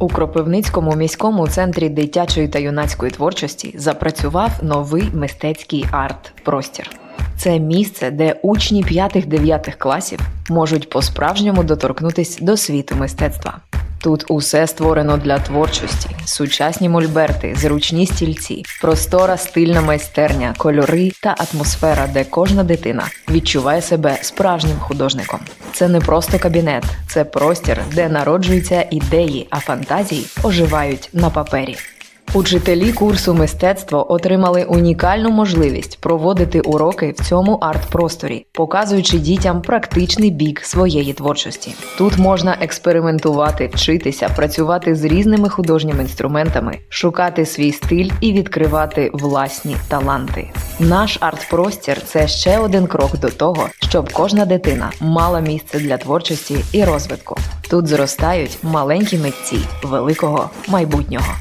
У Кропивницькому міському центрі дитячої та юнацької творчості запрацював новий мистецький арт-простір. Це місце, де учні 5-9 класів можуть по-справжньому доторкнутись до світу мистецтва. Тут усе створено для творчості: сучасні мольберти, зручні стільці, простора стильна майстерня, кольори та атмосфера, де кожна дитина відчуває себе справжнім художником. Це не просто кабінет, це простір, де народжуються ідеї, а фантазії оживають на папері. Учителі курсу мистецтво отримали унікальну можливість проводити уроки в цьому арт-просторі, показуючи дітям практичний бік своєї творчості. Тут можна експериментувати, вчитися, працювати з різними художніми інструментами, шукати свій стиль і відкривати власні таланти. Наш арт-простір це ще один крок до того, щоб кожна дитина мала місце для творчості і розвитку. Тут зростають маленькі митці великого майбутнього.